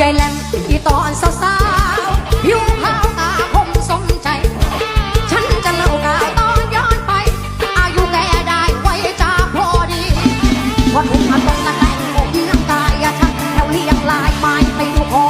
ยายแหลมที่ตอนสาวสาวผิวขาวตาคมสมใจ ฉันจะเล่ากาวตอนย้อนไป อายุแกได้ไว้จาพอดีวันหุ่นมาตรงตะแคงอกยงกายอฉันแถวเลี้ยงลายไม้ไปดูขอ